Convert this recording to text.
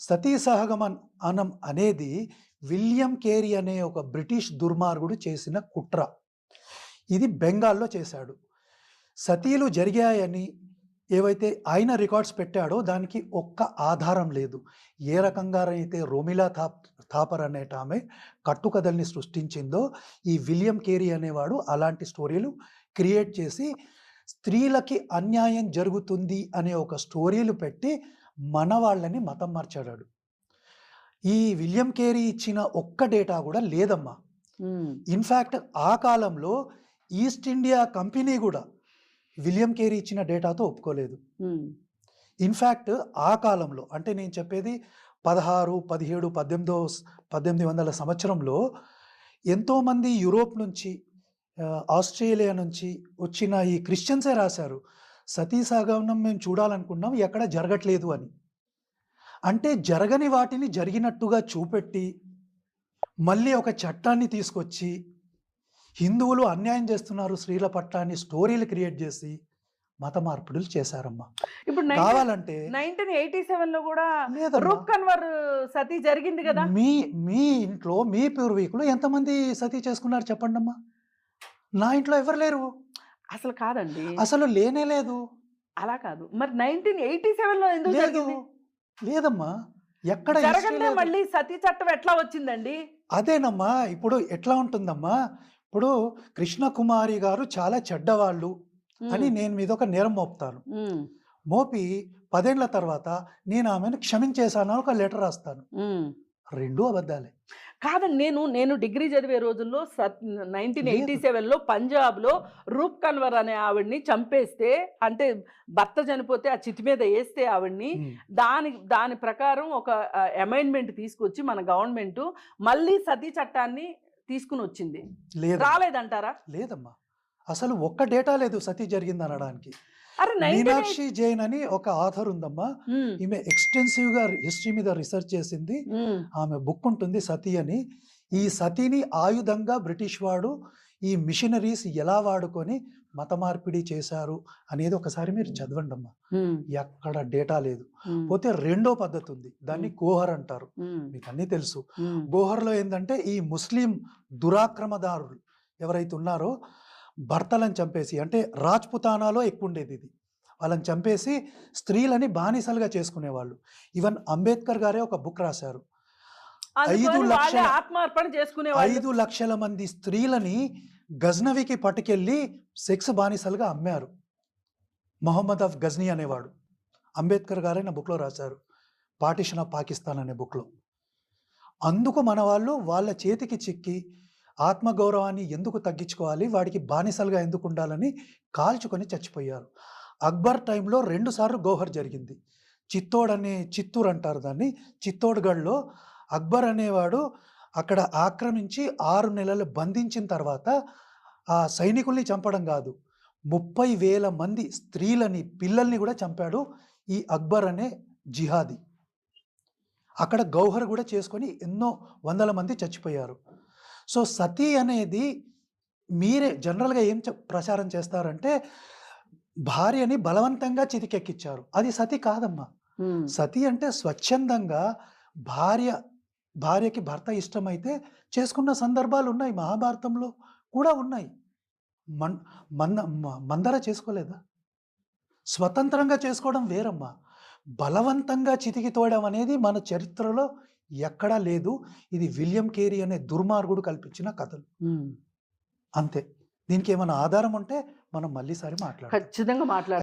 సతీ సహగమనం అనేది William Carey అనే ఒక బ్రిటిష్ దుర్మార్గుడు చేసిన కుట్ర. ఇది బెంగాల్లో చేశాడు. సతీలు జరిగాయని ఏవైతే ఆయన రికార్డ్స్ పెట్టాడో దానికి ఒక్క ఆధారం లేదు. ఏ రకంగా అయితే రోమిలా థాప్ థాపర్ అనేట ఆమె కట్టుకథల్ని సృష్టించిందో ఈ విలియం కేరీ అనేవాడు అలాంటి స్టోరీలు క్రియేట్ చేసి స్త్రీలకి అన్యాయం జరుగుతుంది అనే ఒక స్టోరీలు పెట్టి మన వాళ్ళని మతం మార్చాడాడు. ఈ విలియం కేరీ ఇచ్చిన ఒక్క డేటా కూడా లేదమ్మా. ఇన్ఫ్యాక్ట్ ఆ కాలంలో ఈస్ట్ ఇండియా కంపెనీ కూడా విలియం కేరీ ఇచ్చిన డేటాతో ఒప్పుకోలేదు. ఇన్ఫ్యాక్ట్ ఆ కాలంలో అంటే నేను చెప్పేది పదహారు పదిహేడు పద్దెనిమిదో పద్దెనిమిది వందల సంవత్సరంలో ఎంతోమంది యూరోప్ నుంచి ఆస్ట్రేలియా నుంచి వచ్చిన ఈ క్రిస్టియన్సే రాశారు. సతీ సహగమనం మేము చూడాలనుకున్నాం ఎక్కడ జరగట్లేదు అని. అంటే జరగని వాటిని జరిగినట్టుగా చూపెట్టి మళ్ళీ ఒక చట్టాన్ని తీసుకొచ్చి హిందువులు అన్యాయం చేస్తున్నారు స్త్రీల పట్ల అని స్టోరీలు క్రియేట్ చేసి మత మార్పిడులు చేశారమ్మా. ఇప్పుడు కావాలంటే నైన్టీన్ ఎయిటీ సెవెన్లో కూడా లేదమ్మా. రూప్ కన్వర్ సతీ జరిగింది కదా? మీ మీ ఇంట్లో మీ పూర్వీకులు ఎంతమంది సతీ చేసుకున్నారు చెప్పండి అమ్మా నా ఇంట్లో ఎవరు లేరు. అసలు కాదండి. అసలు లేనే లేదు. అలా కాదు. మరి నైన్టీన్ ఎయిటీ సెవెన్లో ఎందుకు లేదు. జరిగింది? లేదమ్మా. ఎక్కడ లేదు. మళ్ళీ సతీ చట్టం ఎట్లా వచ్చిందండి? అదేనమ్మా. ఇప్పుడు ఎట్లా ఉంటుందమ్మా? ఇప్పుడు కృష్ణకుమారి గారు చాలా చెడ్డవాళ్ళు ఉమ్, అని నేను మీద ఒక నేరం మోపుతాను. ఉమ్, మోపి పదేళ్ళ తర్వాత నేను ఆమెను క్షమించేశాను అని ఒక లెటర్ రాస్తాను. ఉమ్. రెండు అబద్ధాలే. కాదండి నేను నేను డిగ్రీ చదివే రోజుల్లో నైన్టీన్ ఎయిటీ. సెవెన్లో పంజాబ్లో రూప్ కన్వర్ అనే ఆవిడ్ని చంపేస్తే అంటే భర్త చనిపోతే ఆ చితి మీద వేస్తే ఆవిడ్ని. దాని దాని ప్రకారం ఒక అమైండ్మెంట్ తీసుకొచ్చి మన గవర్నమెంట్ మళ్ళీ సతీ చట్టాన్ని తీసుకుని వచ్చింది లేదు రాలేదంటారా? లేదమ్మా. అసలు ఒక్క డేటా లేదు సతీ జరిగింది అనడానికి. మీనాక్షి జైన్ అని ఒక ఆథర్ ఉందమ్మా. ఈమె ఎక్స్టెన్సివ్గా హిస్టరీ మీద రీసెర్చ్ చేసింది. ఆమె బుక్ ఉంటుంది సతీ అని. ఈ సతీని ఆయుధంగా బ్రిటిష్ వాడు ఈ మిషనరీస్ ఎలా వాడుకొని మత మార్పిడి చేశారు అనేది ఒకసారి మీరు చదవండి అమ్మా ఎక్కడ డేటా లేదు. పోతే రెండో పద్ధతి ఉంది. దాన్ని గోహర్ అంటారు. మీకు అన్నీ తెలుసు. గోహర్లో ఏంటంటే ఈ ముస్లిం దురాక్రమదారులు ఎవరైతే ఉన్నారో భర్తలను చంపేసి అంటే రాజ్పుతానాలో ఎక్కువ ఉండేది ఇది. వాళ్ళని చంపేసి స్త్రీలని బానిసలుగా చేసుకునేవాళ్ళు. ఈవెన్ అంబేద్కర్ గారే ఒక బుక్ రాశారు. ఐదు లక్షల- ఆత్మార్పణ చేసుకునే వాళ్ళు ఐదు లక్షల మంది స్త్రీలని గజ్నవికి పట్టుకెళ్ళి సెక్స్ బానిసలుగా అమ్మారు. మొహమ్మద్ అఫ్ గజ్నీ అనేవాడు. అంబేద్కర్ గారే నా బుక్లో రాశారు. పార్టిషన్ ఆఫ్ పాకిస్తాన్ అనే బుక్లో. అందుకు మన వాళ్ళు వాళ్ళ చేతికి చిక్కి ఆత్మగౌరవాన్ని ఎందుకు తగ్గించుకోవాలి? వాడికి బానిసలుగా ఎందుకు ఉండాలని కాల్చుకొని చచ్చిపోయారు. అక్బర్ టైంలో రెండుసార్లు గోహర్ జరిగింది. చిత్తోడ్ అనే చిత్తూరు అంటారు దాన్ని. చిత్తోడ్గఢ్లో అక్బర్ అనేవాడు అక్కడ ఆక్రమించి ఆరు నెలలు బంధించిన తర్వాత ఆ సైనికుల్ని చంపడం కాదు. ముప్పై వేల మంది స్త్రీలని పిల్లల్ని కూడా చంపాడు ఈ అక్బర్ అనే జిహాదీ. అక్కడ గౌహర్ కూడా చేసుకొని ఎన్నో వందల మంది చచ్చిపోయారు. సో సతీ అనేది మీరే జనరల్గా ఏం ప్రచారం చేస్తారంటే భార్యని బలవంతంగా చితికెక్కిచ్చారు. అది సతి కాదమ్మా. సతి అంటే స్వచ్ఛందంగా భార్య భార్యకి భర్త ఇష్టమైతే చేసుకున్న సందర్భాలు ఉన్నాయి. మహాభారతంలో కూడా ఉన్నాయి. మన్ మంద మందర చేసుకోలేదా? స్వతంత్రంగా చేసుకోవడం వేరమ్మా. బలవంతంగా చితికి తోయడం అనేది మన చరిత్రలో ఎక్కడా లేదు. ఇది విలియం కేరీ అనే దుర్మార్గుడు కల్పించిన కథలు. అంతే. దీనికి ఏమైనా ఆధారం ఉంటే మనం మళ్ళీసారి మాట్లాడతాం ఖచ్చితంగా మాట్లాడు